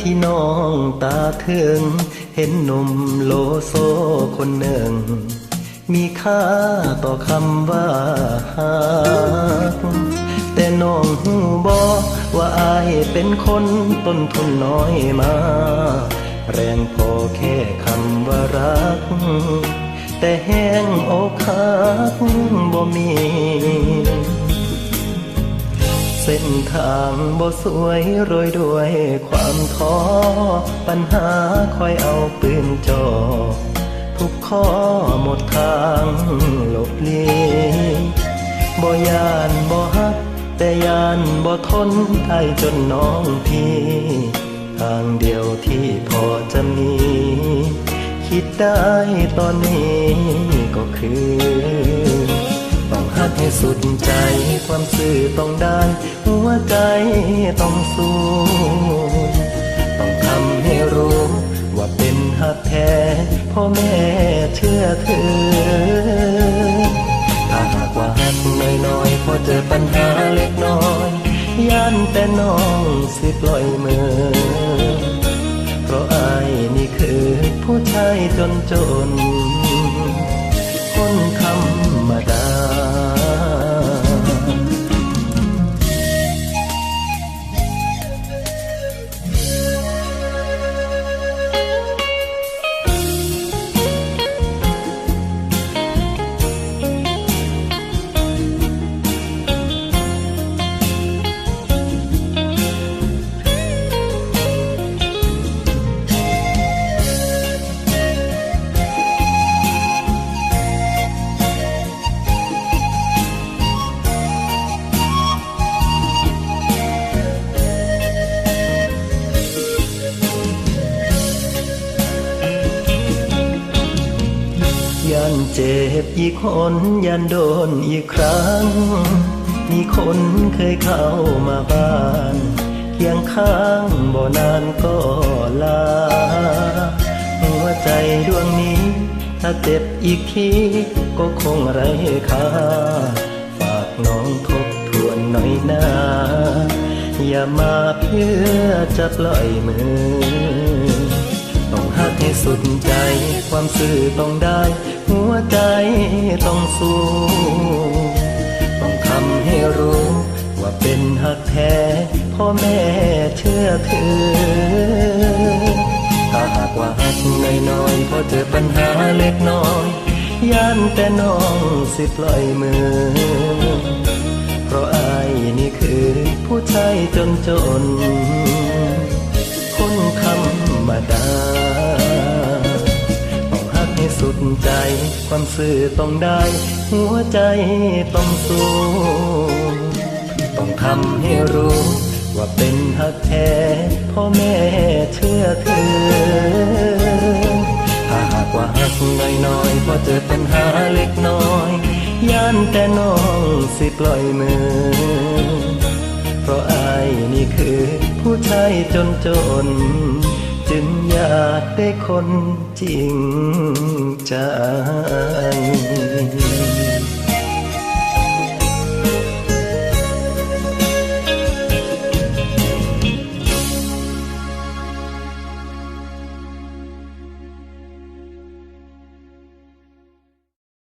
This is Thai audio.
ที่น้องตาถึง เห็นหนุ่มโลโซคนหนึ่ง มีค่าต่อคำว่าหักแต่น้องหูบอกว่าอายเป็นคนต้นทุนน้อยมา แรงพอแค่คำว่ารัก แต่แห้งอกหักบ่มี เส้นทางบ่สวยโรยด้วยความท้อปัญหาคอยเอาปืนจ่อทุกข้อหมดทางหลบเลี่ยบ่ยานบ่ฮัก แต่ยานบ่ทนไอจนน้องพี่ ทางเดียวที่พอจะมี คิดได้ตอนนี้ก็คือ สุดใจความซื่อต้องได้ หัวใจต้องสู้ต้องทำให้รู้ ว่าเป็นฮักแท้พ่อแม่เชื่อถือถ้าหากว่าฮักน้อยๆพอเจอปัญหาเล็กน้อยย่านแต่น้องสิปล่อยมือ เพราะอายนี่คือผู้ชายจนจนันเจ็บอีกคนยันโดนอีกครั้ง มีคนเคยเข้ามาบ้านเคียงข้างบ่นานก็ลา หัวใจดวงนี้ ถ้าเจ็บอีกทีก็คงไร้ค่า ฝากน้องทบทวนหน่อยนะอย่ามาเพื่อจะปล่อยมือ ต้องหักให้สุดใจความซื่อต้องได้ ใจต้องสู้ต้องทำให้รู้ ว่าเป็นหักแท้พ่อแม่เชื่อถือถ้าหากว่าหักน้อยๆพอเจอปัญหาเล็กน้อย ย่านแต่น้องสิปล่อยมือ เพราะอายนี่คือผู้ชายจนจนคน ใจ ความซื่อต้องได้ หัวใจต้องสู้ต้องทำให้รู้ ว่าเป็นหักแท้พ่อแม่เชื่อถือถ้าหากว่าหักน้อยๆพอเจอปัญหาเล็กน้อย ย่านแต่น้องสิปล่อยมือ เพราะอายนี่คือผู้ชายจนจน จึงอยากได้คนจริงใจ